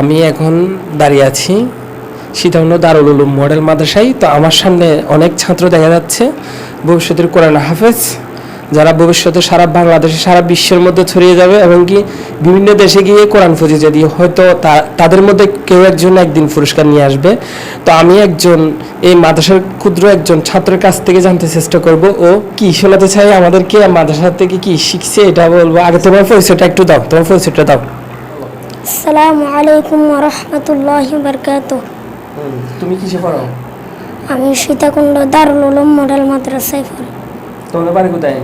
আমি এখন দাঁড়িয়ে আছি সীতাকুণ্ড দারুল উলুম মডেল মাদ্রাসায়। তো আমার সামনে অনেক ছাত্র দেখা যাচ্ছে। ভবিষ্যতের কোরআন হাফেজ, যারা ভবিষ্যতে সারা বাংলাদেশে, সারা বিশ্বের মধ্যে ছড়িয়ে যাবে এবং কি বিভিন্ন দেশে গিয়ে কোরআন ফজিজা দিয়ে হয়তো তাদের মধ্যে কেউ একজন একদিন পুরস্কার নিয়ে আসবে। তো আমি একজন, এই মাদ্রাসার ক্ষুদ্র একজন ছাত্রের কাছ থেকে জানতে চেষ্টা করব, ও কি শোনাতে চাই আমাদেরকে মাদ্রাসা থেকে কি শিখছে, এটা বলব। আগে তোমার পরিচয়টা একটু দাও, তোমার পরিচয়টা দাও। আসসালামু আলাইকুম রহমতুল্লাহ বরকাত তুমি কিসে পড়ো আমি সীতাকুণ্ড দারুল উলুম মডেল মাদ্রাসায় পড়ি তোমাদের বাড়ি কোথায়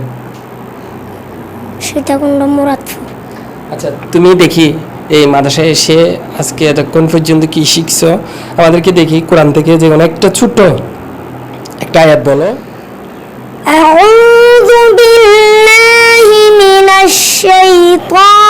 সীতাকুণ্ড মুরাদপুর আচ্ছা তুমি দেখি এই মাদ্রাসায় এসে আজকে এতক্ষণ পর্যন্ত কি শিখছো আমাদেরকে দেখি কোরআন থেকে যে কোনো একটা ছোট্ট একটা আয়াত বলো أعوذ بالله من الشيطان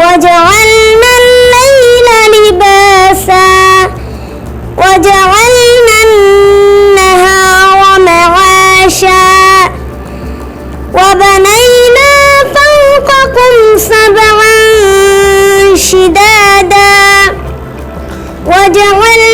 وجعلنا الليل لباسا. وجعلنا النهار معاشا. وبنينا فوقكم سبعا شدادا. وجعلنا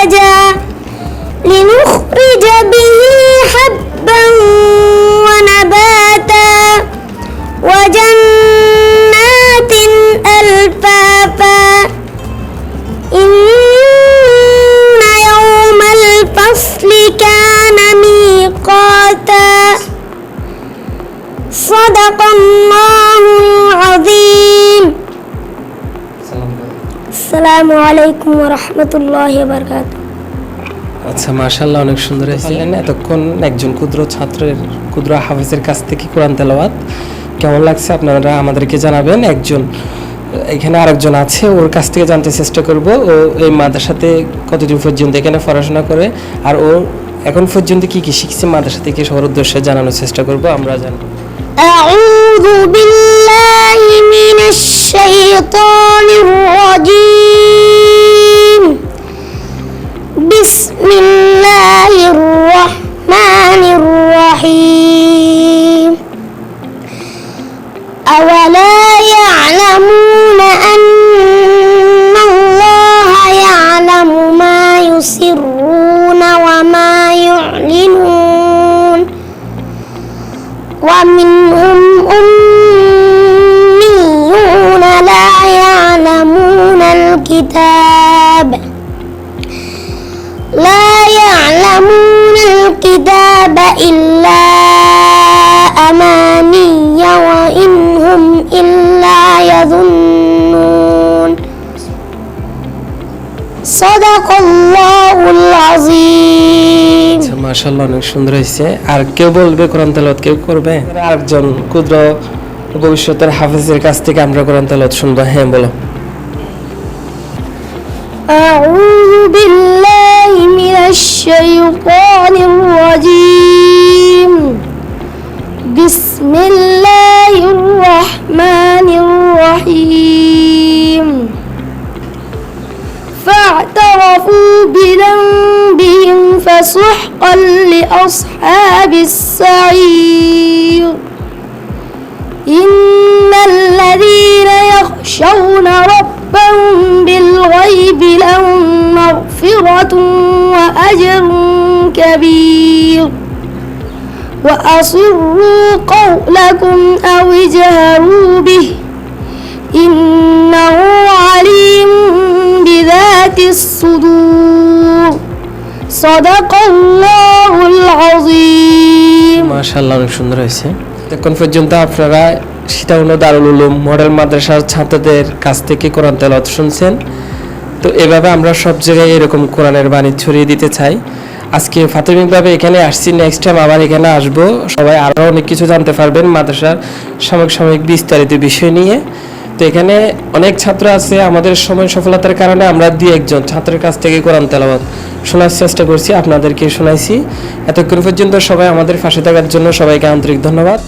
ثجاجا لنخرج به حبا ونباتا وجنات ألفافا. إن يوم الفصل كان ميقاتا. صدق الله العظيم. السلام عليكم ورحمة الله وبركاته আচ্ছা মাশাল্লাহ অনেক সুন্দর হয়েছে এতক্ষণ একজন ক্ষুদ্র ছাত্রের ক্ষুদ্র হাফেজের কাছ থেকে কোরআন তেলাওয়াত কেমন লাগছে আপনারা আমাদেরকে জানাবেন একজন এখানে আরেকজন আছে ওর কাছ থেকে জানতে চেষ্টা করব ও এই মাদ্রাসাতে কতদিন পর্যন্ত এখানে পড়াশোনা করে আর ও এখন পর্যন্ত কি কি শিখছে মাদ্রাসা থেকে সবার উদ্দেশ্যে জানানোর চেষ্টা করব আমরা জানবো أعوذ بالله من الشيطان أولا يعلمون أن الله يعلم ما يسرون وما يعلنون. ومنهم أميون لا يعلمون الكتاب. لا يعلمون الكتاب إلا أماني يظنون صدق الله العظيم আচ্ছা মাশাল্লাহ অনেক সুন্দর হয়েছে আর কেউ বলবে কোরআন তেলাওয়াত কেউ করবে আরেকজন ক্ষুদ্র ভবিষ্যতের হাফেজের কাছ থেকে আমরা কোরআন তেলাওয়াত শুনবো হ্যাঁ বলো أعوذ بالله من الشيطان الرجيم فسحقا لأصحاب السعير. إن الذين يخشون ربهم بالغيب لهم مغفرة وأجر كبير. وأصروا قولكم أو اجهروا به. إنه عليم بذات الصدور. সাদাকাল্লাহুল আযীম মাশাআল্লাহ, অনেক সুন্দর হয়েছে। এখন পর্যন্ত আপনারা দারুল উলুম মডেল মাদ্রাসার ছাত্রদের কাছ থেকে কোরআন শুনছেন। তো এভাবে আমরা সব জায়গায় এরকম বাণী ছড়িয়ে দিতে চাই। আজকে প্রাথমিকভাবে এখানে আসছি নেক্সট টাইম আবার এখানে আসব। সবাই আরও অনেক কিছু জানতে পারবেন মাদ্রাসার সাময়িক সাময়িক বিস্তারিত বিষয় নিয়ে। তো এখানে অনেক ছাত্র আছে, আমাদের সময় সফলতার কারণে আমরা দুই একজন ছাত্রের কাছ থেকে কোরআন তেলাওয়াত শোনার চেষ্টা করছি। আপনাদেরকে শোনাইছি। এতক্ষণ পর্যন্ত সবাই আমাদের পাশে থাকার জন্য সবাইকে আন্তরিক ধন্যবাদ।